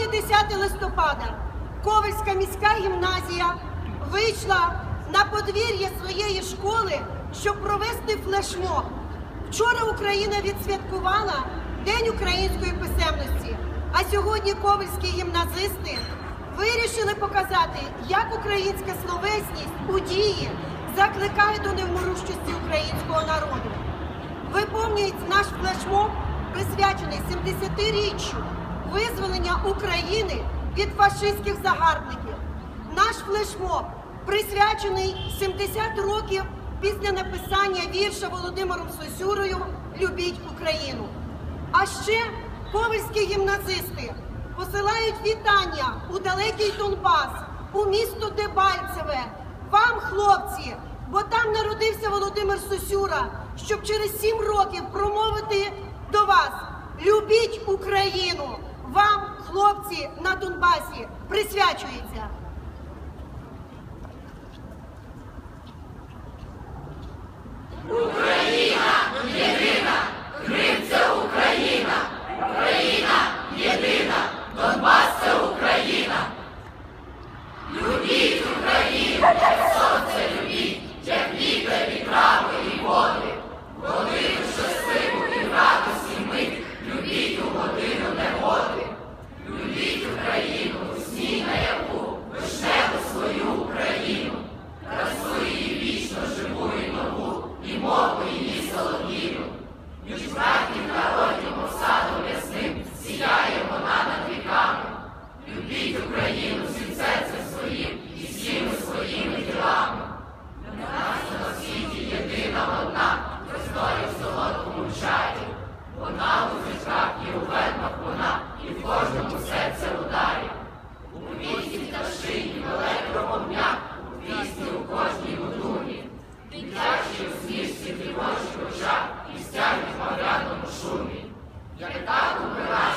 Сьогодні 10 листопада. Ковальська міська гімназія вийшла на подвір'я своєї школи, щоб провести флешмоб. Вчора Україна відсвяткувала День української писемності, а сьогодні ковальські гімназисти вирішили показати, як українська словесність у дії закликає до невмирущості українського народу. Виповнюється наш флешмоб, присвячений 70-річчю визволення України від фашистських загарбників. Наш флешмоб присвячений 70 років після написання вірша Володимиром Сосюрою Любіть Україну. А ще ковальські гімназисти посилають вітання у далекий Донбас, у місто Дебальцеве. Вам, хлопці, бо там народився Володимир Сосюра, щоб через сім років промовити до вас: хлопці на Донбасі присвячується. Україна єдина! Крим це Україна! Україна єдина! Донбас! Вона у свічках і у вельмах вона, і в кожному серце ударя, У пісні та в шині великого вогня, у пісні у кожній гудуні, дитячі усмішці тривожі очах і стягнуть в моряному шумі. Як так умирає.